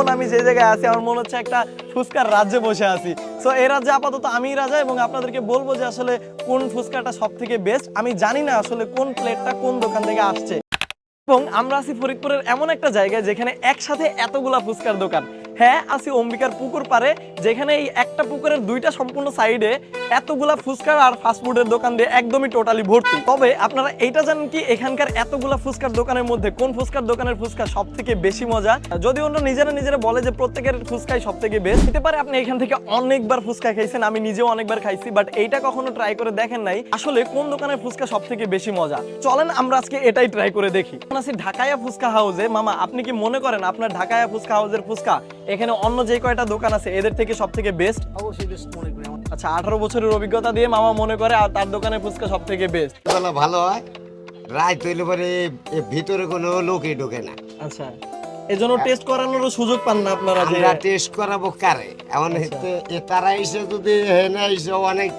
এখন আমি যে জায়গায় আছি, আমার মনে হচ্ছে একটা ফুচকার রাজ্যে বসে আছি। সো এই রাজ্যে আপাতত আমি রাজা এবং আপনাদেরকে বলব যে আসলে কোন ফুচকাটা সব থেকে বেস্ট আমি জানি না আসলে কোন প্লেটটা কোন দোকান থেকে আসছে। এবং আমরা আছি ফরিদপুরের এমন একটা জায়গায় যেখানে একসাথে এতগুলা ফুচকার দোকান। হ্যাঁ আছি অম্বিকার পুকুর পারে যেখানে এই একটা পুকুরের দুইটা সম্পূর্ণ সাইডে এতগুলা ফুচকার আর ফাস্টফুডের দোকান দিয়ে একদমই টোটালি ভর্তি। তবে আপনারা এইটা জানেন কি, এখানকার এতগুলা ফুচকার দোকানের মধ্যে কোন ফুচকার দোকানের ফুচকা সব থেকে বেশি মজা? যদি ওরা নিজেরা নিজেরা বলে যে প্রত্যেকের ফুচকাই সব থেকে বেস্ট হতে পারে আপনি এখান থেকে অনেকবার ফুচকা খাইছেন, আমি নিজেও অনেকবার খাইছি বাট এইটা কখনো ট্রাই করে দেখেন নাই। আসলে কোন দোকানের ফুচকা সব থেকে বেশি মজা? চলেন আমরা আজকে এটাই ট্রাই করে দেখি। আছি ঢাকায়া ফুচকা হাউসে মামা, আপনি কি মনে করেন আপনার ঢাকায়া ফুচকা হাউসের ফুচকা এখানে অন্য যে কয়টা দোকান আছে এদের থেকে সব থেকে বেস্ট অবশ্যই বেশ মনে করি আমার। আচ্ছা আঠারো বছরের অভিজ্ঞতা দিয়ে মামা মনে করে আর তার দোকানের ফুচকা সব থেকে বেস্ট ভালো হয় রাত হইলে পরে ভিতরে কোনো লোকই ঢোকে না। আচ্ছা এজন্য টেস্ট করানোরও সুযোগ পান না আপনারা যে আমরা টেস্ট করাবো কারে? এমন আচ্ছা। এ তারা এসে যদি হেনে এসে অনেক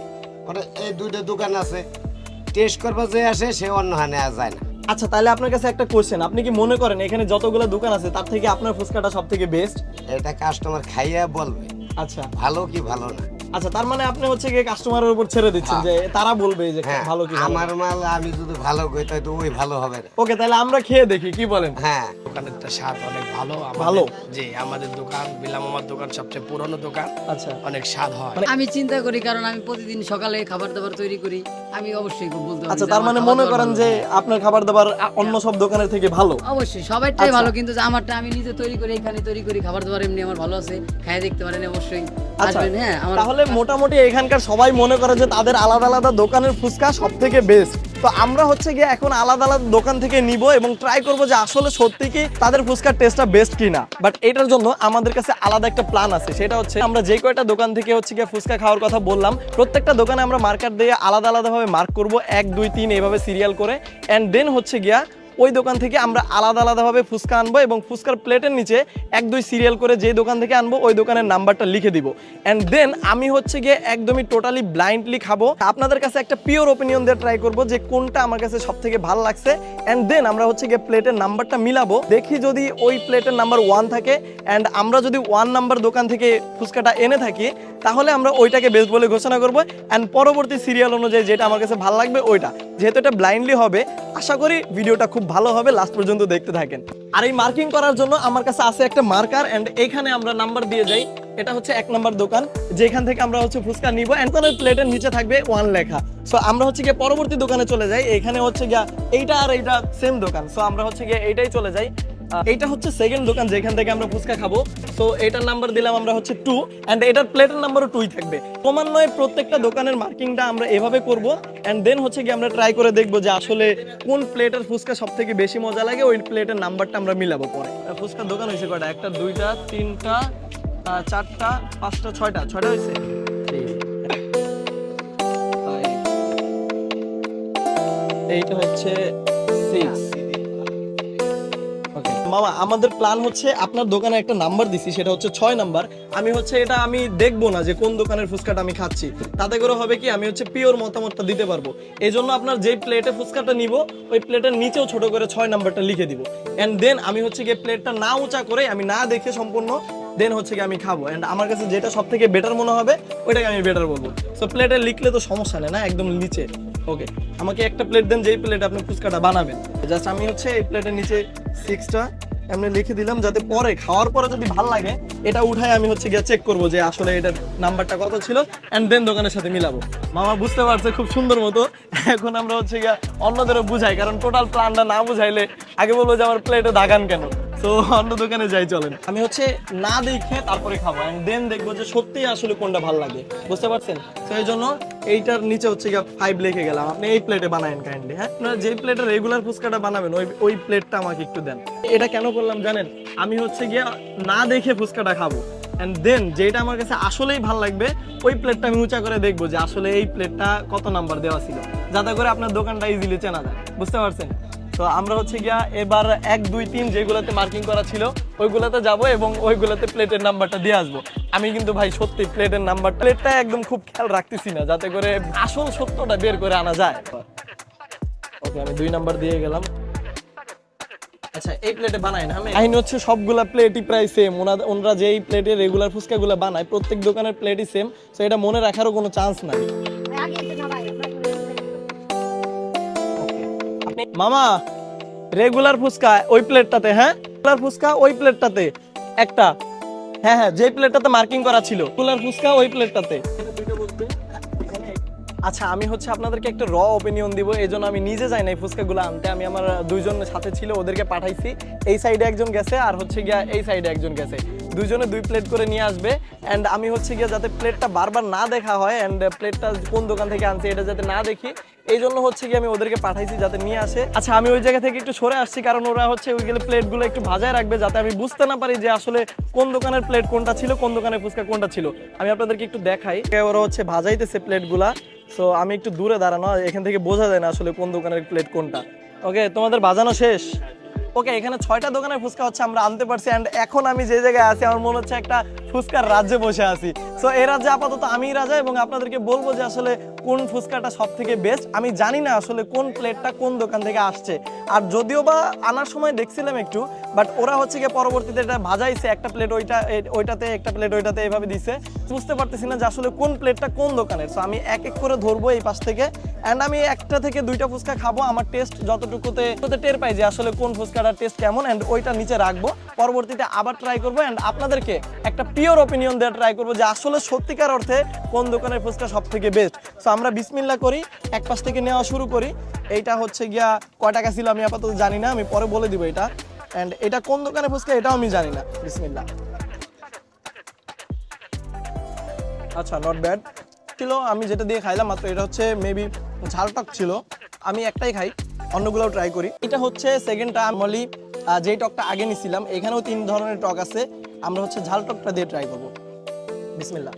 মানে এই দুইটা দোকান আছে টেস্ট করব যে আসে সে অন্য হানে আর যায় না। আচ্ছা তাহলে আপনার কাছে একটা কোশ্চেন আপনি কি মনে করেন এখানে যতগুলো দোকান আছে তার থেকে আপনার ফুচকাটা সব থেকে বেস্ট এটা কাস্টমার খাইয়া বলবে। আচ্ছা। ভালো কি ভালো না? আচ্ছা তার মানে আপনি হচ্ছে গিয়ে কাস্টমারের উপর ছেড়ে দিচ্ছেন যে তারা বলবে যে হ্যাঁ ভালো কি আমার মাল আমি যদি ভালো কই তাই তো ওই ভালো হবে না। ওকে তাহলে আমরা খেয়ে দেখি কি বলেন? হ্যাঁ। দোকানেরটা স্বাদ অনেক ভালো। ভালো? জি আমাদের দোকান বিলাম আমার দোকান সবচেয়ে পুরনো দোকান। আচ্ছা। অনেক স্বাদ হয়। আমি চিন্তা করি কারণ আমি প্রতিদিন সকালে খাবার দাবার তৈরি করি। আমি অবশ্যই বলতে আচ্ছা তার মানে মনে করেন যে আপনার খাবার দাবার অন্য সব দোকানের থেকে ভালো? অবশ্যই সবাইটাই আচ্ছা। ভালো কিন্তু যে আমারটা আমি নিজে তৈরি করি এখানে তৈরি করি খাবার দাবার এমনি আমার ভালো আছে খাই দেখতে পারেন অবশ্যই। আচ্ছা আসবেন হ্যাঁ তাহলে মোটামুটি এখানকার সবাই মনে করে যে তাদের আলাদা আলাদা দোকানের ফুচকা সব থেকে বেস্ট তো আমরা হচ্ছে গিয়ে এখন আলাদা আলাদা দোকান থেকে নিব এবং ট্রাই করব যে আসলে সত্যি কি তাদের ফুচকার টেস্টটা বেস্ট কিনা। বাট এটার জন্য আমাদের কাছে আলাদা একটা প্ল্যান আছে, সেটা হচ্ছে আমরা যে কয়টা দোকান থেকে হচ্ছে গিয়ে ফুচকা খাওয়ার কথা বললাম, প্রত্যেকটা দোকানে আমরা মার্কার দিয়ে আলাদা আলাদাভাবে মার্ক করব, এক, দুই, তিন, এইভাবে সিরিয়াল করে অ্যান্ড দেন হচ্ছে গিয়া ওই দোকান থেকে আমরা আলাদা আলাদাভাবে ফুচকা আনব এবং ফুচকার প্লেটের নিচে এক দুই সিরিয়াল করে যে দোকান থেকে আনব, ওই দোকানের নাম্বারটা লিখে দিব। অ্যান্ড দেন আমি হচ্ছে গিয়ে একদমই টোটালি ব্লাইন্ডলি খাব। আপনাদের কাছে একটা পিওর ওপিনিয়ন দিয়ে ট্রাই করব যে কোনটা আমার কাছে সব থেকে ভালো লাগছে। অ্যান্ড দেন আমরা হচ্ছে গিয়ে প্লেটের নাম্বারটা মিলাবো। দেখি যদি ওই প্লেটের নাম্বার ওয়ান থাকে। অ্যান্ড আমরা যদি ওয়ান নাম্বার দোকান থেকে ফুচকাটা এনে থাকি তাহলে আমরা ওইটাকে বেস্ট বলে ঘোষণা করব। অ্যান্ড পরবর্তী সিরিয়াল অনুযায়ী যেটা আমার কাছে ভালো লাগবে ওইটা। যেহেতু এটা ব্লাইন্ডলি হবে, আশা করি ভিডিওটা খুব ভালো হবে লাস্ট পর্যন্ত দেখতে থাকেন। আর এই মার্কিং করার জন্য আমার কাছে আছে একটা মার্কার অ্যান্ড এখানে আমরা নাম্বার দিয়ে যাই এটা হচ্ছে এক নাম্বার দোকান, যেখান থেকে আমরা হচ্ছে ফুচকা নিব। অ্যান্ড প্লেটের নিচে থাকবে ওয়ান লেখা। সো আমরা হচ্ছে গিয়ে পরবর্তী দোকানে চলে যাই। এখানে হচ্ছে গিয়া এইটা আর এইটা সেম দোকান। সো আমরা হচ্ছে গিয়ে এইটাই চলে যাই। এইটা হচ্ছে সেকেন্ড দোকান যেখান থেকে আমরা ফুচকা খাব। সো এটার নাম্বার দিলাম আমরা হচ্ছে টু অ্যান্ড এটার প্লেটের নাম্বারও টুই থাকবে। ক্রমান্বয়ে প্রত্যেকটা দোকানের মার্কিংটা আমরা এভাবে করব অ্যান্ড দেন হচ্ছে কি আমরা ট্রাই করে দেখব যে আসলে কোন প্লেটের ফুচকা সব থেকে বেশি মজা লাগে ওই প্লেটের নাম্বারটা আমরা মিলাবো পরে। ফুচকার দোকান হয়েছে কয়টা? একটা দুইটা তিনটা চারটা পাঁচটা ছয়টা ছয়টা হয়েছে? এইটা হচ্ছে সিক্স মামা, আমাদের প্ল্যান হচ্ছে আপনার দোকানে একটা নাম্বার দিছি, সেটা হচ্ছে ছয় নাম্বার আমি হচ্ছে এটা আমি দেখব না যে কোন দোকানের ফুচকাটা আমি খাচ্ছি। তাতে করে হবে কি, আমি হচ্ছে পিওর মতামতটা দিতে পারব। এই জন্য আপনার যে প্লেটে ফুচকাটা নিব, ওই প্লেটের নিচেও ছোট করে ছয় নাম্বারটা লিখে দিব। অ্যান্ড দেন আমি হচ্ছে গিয়ে প্লেটটা না উঁচা করে আমি না দেখে সম্পূর্ণ দেন হচ্ছে কি আমি খাব। অ্যান্ড আমার কাছে যেটা সব থেকে বেটার মনে হবে, ওইটাকে আমি বেটার বলব। সো প্লেটে লিখলে তো সমস্যা নেই না, একদম নিচে। ওকে আমাকে একটা প্লেট দেন, যেই প্লেটে আপনি ফুচকাটা বানাবেন। জাস্ট আমি হচ্ছে এই প্লেটের নিচে সিক্সটা এমনি লিখে দিলাম যাতে পরে খাওয়ার পরে যদি ভালো লাগে, এটা উঠায় আমি হচ্ছে গিয়ে চেক করব যে আসলে এটার নাম্বারটা কত ছিল অ্যান্ড দেন দোকানের সাথে মিলাবো। মামা বুঝতে পারছে খুব সুন্দর মতো, এখন আমরা হচ্ছে গিয়া অন্যদেরও বুঝাই, কারণ টোটাল প্ল্যানটা না বুঝাইলে আগে বলব যে আমার প্লেটে দাগান কেন? তো অন্য দোকানে যাই, চলেন। আমি হচ্ছে না দেখে তারপরে খাব অ্যান্ড দেন দেখব যে সত্যিই আসলে কোনটা ভালো লাগে। বুঝতে পারছেন? জন্য এইটার নিচে হচ্ছে গিয়ে ফাইভ লিখে গেলাম। আপনি এই প্লেটে বানায়েন কাইন্ডলি হ্যাঁ? আপনারা যে প্লেটে রেগুলার ফুচকাটা বানাবেন, ওই ওই প্লেটটা আমাকে একটু দেন। এটা কেন করলাম জানেন? আমি হচ্ছে গিয়ে না দেখে ফুচকাটা খাব। অ্যান্ড দেন যেটা আমার কাছে আসলেই ভালো লাগবে, ওই প্লেটটা আমি উঁচা করে দেখব যে আসলে এই প্লেটটা কত নাম্বার দেওয়া ছিল। যাতে করে আপনার দোকানটা ইজিলি চেনা যায়। বুঝতে পারছেন? তো আমরা হচ্ছে গিয়া এবার এক, দুই, তিন যেগুলোতে মার্কিং করা ছিল, ওইগুলোতে যাব এবং ওইগুলোতে প্লেটের নাম্বারটা দিয়ে আসব। আমি কিন্তু ভাই সত্যি প্লেটের নাম্বার প্লেটটা একদম খুব খেয়াল রাখতেছি না, যাতে করে আসল সত্যটা বের করে আনা যায়। ওকে আমি দুই নাম্বার দিয়ে গেলাম। আচ্ছা এই প্লেটে বানায় না কাহিনী হচ্ছে সবগুলা প্লেটই প্রায় সেম ওনারা যেই প্লেটে রেগুলার ফুচকাগুলো বানায়, প্রত্যেক দোকানের প্লেটই সেম তো এটা মনে রাখারও কোনো চান্স নাই। মামা রেগুলার ফুচকা ওই প্লেটটাতে হ্যাঁ? রেগুলার ফুচকা ওই প্লেটটাতে, একটা। হ্যাঁ হ্যাঁ যে প্লেটটাতে মার্কিং করা ছিল রেগুলার ফুচকা ওই প্লেটটাতে। আচ্ছা আমি হচ্ছে আপনাদেরকে একটা র ওপিনিয়ন দিব, এই জন্য আমি নিজে যাই নাই ফুচকাগুলো আনতে। আমি আমার দুইজন সাথে ছিল, ওদেরকে পাঠাইছি। এই সাইডে একজন গেছে, আর হচ্ছে গিয়া এই সাইডে একজন গেছে। দুইজনে দুই প্লেট করে নিয়ে আসবে। অ্যান্ড আমি হচ্ছে গিয়ে যাতে প্লেটটা বারবার না দেখা হয় অ্যান্ড প্লেটটা কোন দোকান থেকে আনছে এটা যাতে না দেখি, এই জন্য হচ্ছে কি আমি ওদেরকে পাঠাইছি যাতে নিয়ে আসে। আচ্ছা আমি ওই জায়গা থেকে একটু সরে আসছি, কারণ ওরা হচ্ছে ওই গেলে প্লেটগুলো একটু ভাজায় রাখবে যাতে আমি বুঝতে না পারি যে আসলে কোন দোকানের প্লেট কোনটা ছিল, কোন দোকানের ফুচকা কোনটা ছিল। আমি আপনাদেরকে একটু দেখাই। ওরা হচ্ছে ভাজাইতেছে প্লেটগুলা সো আমি একটু দূরে দাঁড়ানো, এখান থেকে বোঝা যায় না আসলে কোন দোকানের প্লেট কোনটা। ওকে তোমাদের বাজানো শেষ? ওকে এখানে ছয়টা দোকানের ফুচকা হচ্ছে, আমরা আনতে পারছি অ্যান্ড এখন আমি যে জায়গায় আছি, আমার মনে হচ্ছে একটা ফুচকার রাজ্যে বসে আছি। সো এই রাজ্যে আপাতত আমি রাজা এবং আপনাদেরকে বলব যে আসলে কোন ফুচকাটা সব থেকে বেস্ট আমি জানি না আসলে কোন প্লেটটা কোন দোকান থেকে আসছে। আর যদিও বা আনার সময় দেখছিলাম একটু বাট ওরা হচ্ছে গিয়ে পরবর্তীতে এটা ভাজাইছে, একটা প্লেট ওইটা ওইটাতে, একটা প্লেট ওইটাতে এইভাবে দিছে। বুঝতে পারতেছি না যে আসলে কোন প্লেটটা কোন দোকানের। সো আমি এক এক করে ধরবো এই পাশ থেকে। অ্যান্ড আমি একটা থেকে দুইটা ফুচকা খাব, আমার টেস্ট যতটুকুতে যতটুকুতে টের পাই যে আসলে কোন ফুচকাটার টেস্ট কেমন অ্যান্ড ওইটা নিচে রাখব। পরবর্তীতে আবার ট্রাই করব অ্যান্ড আপনাদেরকে একটা পিওর ওপিনিয়ন দেওয়ার ট্রাই করব যে আসলে সত্যিকার অর্থে কোন দোকানের ফুচকা সব থেকে বেস্ট সো আমরা বিসমিল্লা করি, এক পাশ থেকে নেওয়া শুরু করি। এইটা হচ্ছে গিয়া কয় টাকা ছিল আমি আপাতত জানি না, আমি পরে বলে দিব এটা। অ্যান্ড এটা কোন দোকানে ফুচকা এটাও আমি জানি না বিসমিল্লা আচ্ছা নট ব্যাড ছিল, আমি যেটা দিয়ে খাইলাম, মাত্র এটা হচ্ছে মেবি ঝালটক ছিল। আমি একটাই খাই, অন্যগুলোও ট্রাই করি। এটা হচ্ছে সেকেন্ড সেকেন্ডটা আমলি যেই টকটা আগে নিছিলাম, এখানেও তিন ধরনের টক আছে। আমরা হচ্ছে ঝাল টকটা দিয়ে ট্রাই করব। বিসমিল্লা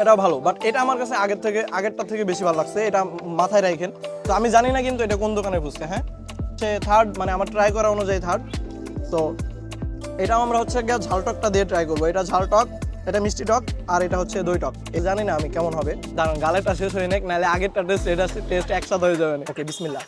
এটাও ভালো বাট এটা আমার কাছে আগের থেকে আগেরটা থেকে বেশি ভালো লাগছে, এটা মাথায় রাখেন। তো আমি জানি না কিন্তু এটা কোন দোকানের ফুচকা হ্যাঁ? সে থার্ড মানে আমার ট্রাই করা অনুযায়ী থার্ড তো এটাও আমরা হচ্ছে গিয়ে ঝাল টকটা দিয়ে ট্রাই করব। এটা ঝাল টক, এটা মিষ্টি টক, আর এটা হচ্ছে দই টক। এ জানি না আমি কেমন হবে। দাঁড়ান, গালেরটা শেষ হয়ে নেক, নাহলে আগেরটা টেস্ট এটা টেস্ট একসাথে হয়ে যাবে। ওকে বিসমিল্লা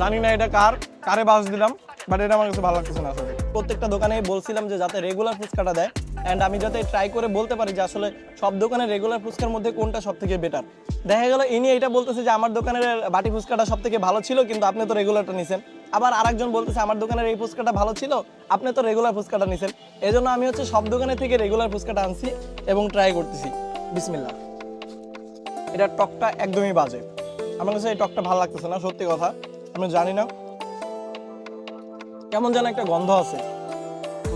জানি না এটা কার, কারে বাস দিলাম বাট এটা আমার কাছে ভালো লাগতেছে না আসলে। প্রত্যেকটা দোকানে বলছিলাম যে যাতে রেগুলার ফুচকাটা দেয় অ্যান্ড আমি যাতে ট্রাই করে বলতে পারি যে আসলে সব দোকানের রেগুলার ফুচকার মধ্যে কোনটা সব থেকে বেটার দেখা গেল ইনি এটা বলতেছে যে আমার দোকানের বাটি ফুচকাটা সব থেকে ভালো ছিল, কিন্তু আপনি তো রেগুলারটা নিছেন। আবার আরেকজন বলতেছে, আমার দোকানের এই ফুচকাটা ভালো ছিল, আপনি তো রেগুলার ফুচকাটা নিছেন। এই জন্য আমি হচ্ছে সব দোকানের থেকে রেগুলার ফুচকাটা আনছি এবং ট্রাই করতেছি। বিসমিল্লা এটা টকটা একদমই বাজে। আমার কাছে এই টকটা ভালো লাগতেছে না, সত্যি কথা। আমি জানি না। কেমন যেন একটা গন্ধ আছে।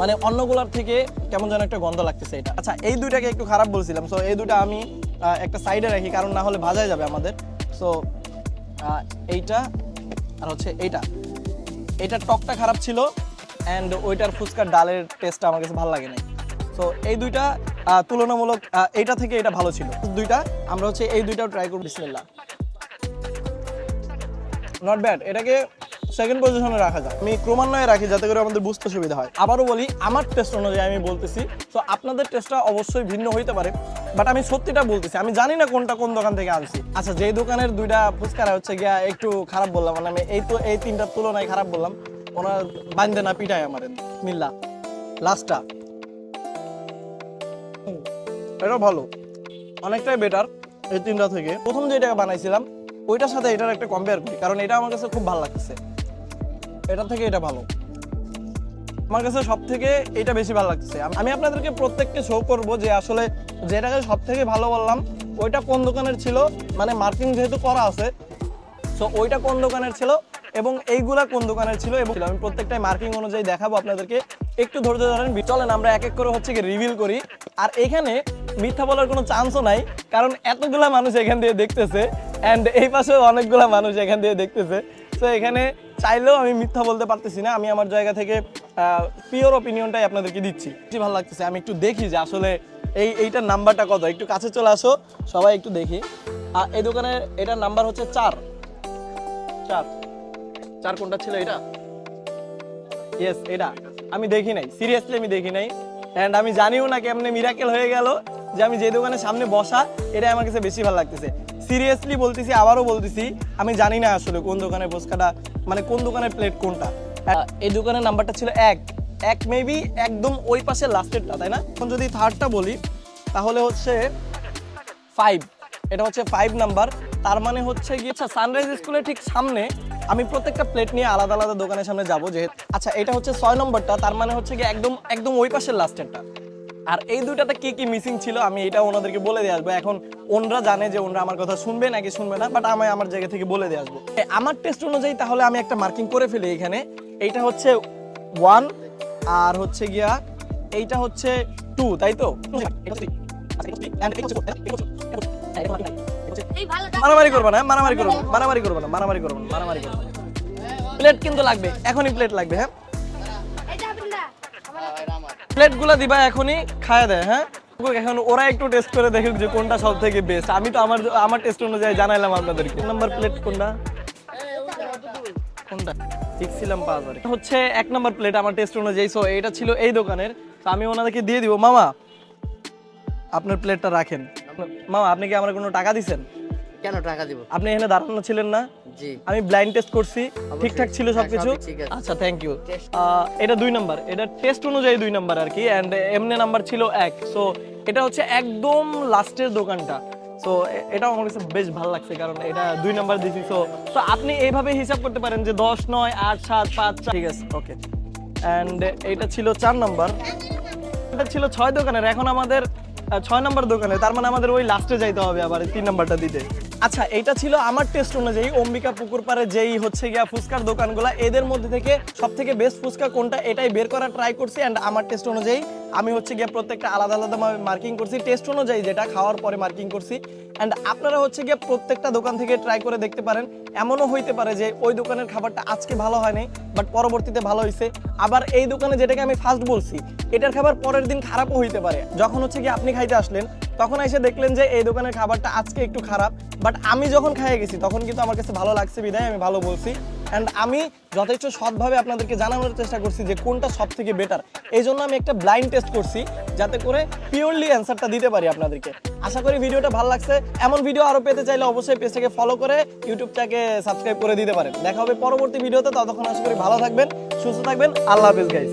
মানে অন্যগুলার থেকে কেমন যেন একটা গন্ধ লাগতেছে এটা। আচ্ছা এই দুইটাকে একটু খারাপ বলছিলাম। সো এই দুইটা আমি একটা সাইডে রাখি, কারণ না হলে ভাজাই যাবে আমাদের। সো এইটা আর হচ্ছে এইটা। এইটার টকটা খারাপ ছিল অ্যান্ড ওইটার ফুচকার ডালের টেস্টটা আমার কাছে ভালো লাগে নাই। সো এই দুইটা তুলনামূলক এইটা থেকে এটা ভালো ছিল। দুইটা, আমরা হচ্ছে এই দুইটাও ট্রাই করব বিসমিল্লাহ। নট ব্যাড এটাকে সেকেন্ড পজিশনে রাখা যায় আমি ক্রমান্বয়ে রাখি যাতে করে আমাদের বুঝতে সুবিধা হয়। আবারও বলি, আমার টেস্ট অনুযায়ী আমি বলতেছি তো আপনাদের টেস্টটা অবশ্যই ভিন্ন হইতে পারে বাট আমি সত্যিটা বলতেছি, আমি জানি না কোনটা কোন দোকান থেকে আনছি। আচ্ছা যেই দোকানের দুইটা ফুচকারা হচ্ছে গিয়া একটু খারাপ বললাম মানে আমি এই তো, এই তিনটার তুলনায় খারাপ বললাম ওনার বান্ধে না, পিটায় আমার। মিল্লা লাস্টটা এটা ভালো। অনেকটাই বেটার এই তিনটা থেকে। প্রথম যেটা বানাইছিলাম ওইটার সাথে এটার একটা কম্পেয়ার করি, কারণ এটা আমার কাছে খুব ভালো লাগতেছে। এটার থেকে এটা ভালো। আমার কাছে সব থেকে এটা বেশি ভালো লাগছে আমি আপনাদেরকে প্রত্যেককে শো করব যে আসলে যেটাকে সব থেকে ভালো বললাম, ওইটা কোন দোকানের ছিল? মানে মার্কিং যেহেতু করা আছে সো ওইটা কোন দোকানের ছিল এবং এইগুলা কোন দোকানের ছিল এবং আমি প্রত্যেকটাই মার্কিং অনুযায়ী দেখাবো আপনাদেরকে। একটু ধৈর্য ধরেন চলেন আমরা এক এক করে হচ্ছে কি রিভিল করি। আর এখানে মিথ্যা বলার কোনো চান্সও নাই, কারণ এতগুলা মানুষ এখান দিয়ে দেখতেছে। অ্যান্ড এই পাশেও অনেকগুলা মানুষ এখান দিয়ে দেখতেছে। তো এখানে চাইলেও আমি মিথ্যা বলতে পারতেছি না। আমি আমার জায়গা থেকে পিওর অপিনিয়নটাই আপনাদেরকে দিচ্ছি। বেশি ভালো লাগতেছে। আমি একটু দেখি যে আসলে এই, এইটার নাম্বারটা কত। একটু কাছে চলে আসো। সবাই একটু দেখি। আর এই দোকানের এটার নাম্বার হচ্ছে চার। চার। চার কোনটা ছিল এটা? ইয়েস এটা। আমি দেখি নাই। সিরিয়াসলি আমি দেখি নাই। অ্যান্ড আমি জানিও না কেমনে মিরাকেল হয়ে গেল যে আমি যে দোকানের সামনে বসা এটা আমার কাছে বেশি ভালো লাগতেছে। সিরিয়াসলি বলতেছি, আবারও বলতেছি, আমি জানি না আসলে কোন দোকানের ফুচকাটা মানে কোন দোকানের প্লেট কোনটা। এই দোকানের নাম্বারটা ছিল এক। এক মেবি একদম ওই পাশে লাস্টেরটা তাই না? এখন যদি থার্ডটা বলি, তাহলে হচ্ছে ফাইভ এটা হচ্ছে ফাইভ নাম্বার তার মানে হচ্ছে গিয়ে আচ্ছা সানরাইজ স্কুলের ঠিক সামনে আমি প্রত্যেকটা প্লেট নিয়ে আলাদা আলাদা দোকানের সামনে যাব যে আচ্ছা এটা হচ্ছে ছয় নম্বরটা তার মানে হচ্ছে গিয়ে একদম একদম ওই পাশের লাস্টেরটা আর এই দুইটাতে কি কি মিসিং ছিল আমি এটা ওনাদেরকে বলে দিয়ে আসব। এখন ওনরা জানে যে ওনরা আমার কথা শুনবে নাকি শুনবে না বাট আমি আমার জায়গা থেকে বলে দিয়ে আসব। আমার টেস্ট অনুযায়ী তাহলে আমি একটা মার্কিং করে ফেলি এখানে। এইটা হচ্ছে ওয়ান আর হচ্ছে গিয়া এইটা হচ্ছে টু তাই তো? মারামারি করব না মারামারি করব মারামারি করব না মারামারি করব না মারামারি করব প্লেট কিন্তু লাগবে এখনই প্লেট লাগবে হ্যাঁ? প্লেটগুলা দিবা এখনই খায় দেয় হ্যাঁ? এখন ওরা একটু টেস্ট করে দেখুক যে কোনটা সব থেকে বেস্ট আমি তো আমার আমার টেস্ট অনুযায়ী জানাইলাম আপনাদেরকে। নাম্বার প্লেট কোনটা? কোনটা? দেখছিলাম পাঁচ হাজার হচ্ছে এক নাম্বার প্লেট আমার টেস্ট অনুযায়ী। সো এটা ছিল এই দোকানের। তো আমি ওনাদেরকে দিয়ে দিব। মামা আপনার প্লেটটা রাখেন। মামা আপনি কি আমার কোনো টাকা দিছেন? কেন টাকা দিব? আপনি এখানে দাঁড়ানো ছিলেন না? আমি ব্লাইন্ড টেস্ট করছি ঠিকঠাক ছিল হ্যাঁ, সবকিছু। আচ্ছা থ্যাংক ইউ এটা দুই নাম্বার এটা টেস্ট অনুযায়ী দুই নাম্বার আর কি অ্যান্ড এমনি নাম্বার ছিল এক। সো এটা হচ্ছে একদম লাস্টের দোকানটা। সো এটা আমার কাছে বেশ ভালো লাগছে কারণ এটা দুই নাম্বার দিছি। সো তো আপনি এইভাবে হিসাব করতে পারেন যে দশ নয় আট সাত পাঁচ ঠিক আছে ওকে অ্যান্ড এটা ছিল চার নাম্বার এটা ছিল ছয় দোকানের এখন আমাদের ছয় নম্বর দোকানে তার মানে আমাদের ওই লাস্টে যাইতে হবে আবার তিন নাম্বারটা দিতে। আচ্ছা এটা ছিল আমার টেস্ট অনুযায়ী অম্বিকা পুকুর পারে যেই হচ্ছে গিয়া ফুচকার দোকানগুলা। এদের মধ্যে থেকে সব থেকে বেস্ট ফুচকা কোনটা এটাই বের করার ট্রাই করছি অ্যান্ড আমার টেস্ট অনুযায়ী আমি হচ্ছে গিয়ে প্রত্যেকটা আলাদা আলাদা মার্কিং করছি টেস্ট অনুযায়ী যেটা খাওয়ার পরে মার্কিং করছি। অ্যান্ড আপনারা হচ্ছে গিয়ে প্রত্যেকটা দোকান থেকে ট্রাই করে দেখতে পারেন। এমনও হইতে পারে যে ওই দোকানের খাবারটা আজকে ভালো হয়নি বাট পরবর্তীতে ভালো হয়েছে আবার এই দোকানে যেটাকে আমি ফার্স্ট বলছি, এটার খাবার পরের দিন খারাপও হইতে পারে। যখন হচ্ছে গিয়ে আপনি খাইতে আসলেন, তখন এসে দেখলেন যে এই দোকানের খাবারটা আজকে একটু খারাপ বাট আমি যখন খাইয়ে গেছি, তখন কিন্তু আমার কাছে ভালো লাগছে বিদায়, আমি ভালো বলছি। অ্যান্ড আমি যথেষ্ট সৎভাবে আপনাদেরকে জানানোর চেষ্টা করছি যে কোনটা সব থেকে বেটার এই জন্য আমি একটা ব্লাইন্ড টেস্ট করছি, যাতে করে পিওরলি অ্যান্সারটা দিতে পারি আপনাদেরকে। আশা করি ভিডিওটা ভালো লাগছে। এমন ভিডিও আরও পেতে চাইলে অবশ্যই পেজটাকে ফলো করে ইউটিউবটাকে সাবস্ক্রাইব করে দিতে পারেন। দেখা হবে পরবর্তী ভিডিওতে ততক্ষণ আশা করি ভালো থাকবেন, সুস্থ থাকবেন। আল্লাহ হাফিজ গাইস